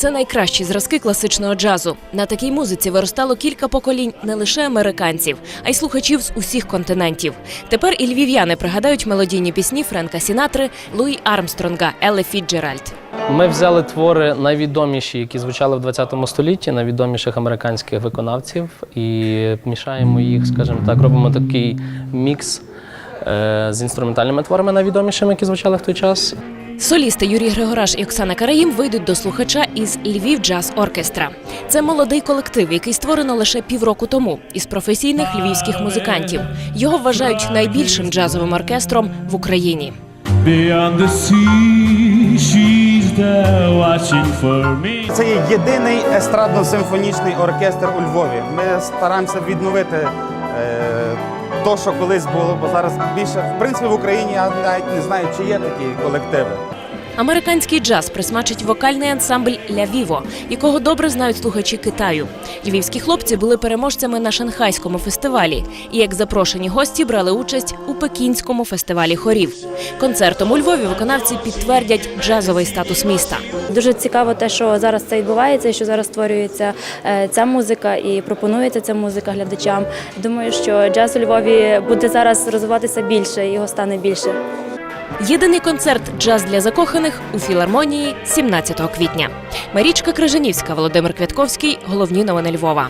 Це найкращі зразки класичного джазу. На такій музиці виростало кілька поколінь не лише американців, а й слухачів з усіх континентів. Тепер і львів'яни пригадають мелодійні пісні Френка Сінатри, Луї Армстронга, Елли Фіджеральд. Ми взяли твори найвідоміші, які звучали в 20 столітті, найвідоміших американських виконавців, і мішаємо їх, скажімо так, робимо такий мікс е, з інструментальними творами найвідомішими, які звучали в той час. Солісти Юрій Григораш і Оксана Караїм вийдуть до слухача із Львів Джаз Оркестра. Це молодий колектив, який створено лише півроку тому із професійних львівських музикантів. Його вважають найбільшим джазовим оркестром в Україні. Це є єдиний естрадно-симфонічний оркестр у Львові. Ми стараємося відновити е, то, що колись було, бо зараз більше, в принципі, в Україні я навіть не знаю, чи є такі колективи. Американський джаз присмачить вокальний ансамбль Ля Віво, якого добре знають слухачі Китаю. Львівські хлопці були переможцями на шанхайському фестивалі і як запрошені гості брали участь у пекінському фестивалі хорів. Концертом у Львові виконавці підтвердять джазовий статус міста. Дуже цікаво те, що зараз це відбувається, що зараз створюється е, ця музика і пропонується ця музика глядачам. Думаю, що джаз у Львові буде зараз розвиватися більше, його стане більше. Єдиний концерт Джаз для закоханих у філармонії 17 квітня. Марічка Крижанівська, Володимир Квятковський. Головні новини Львова.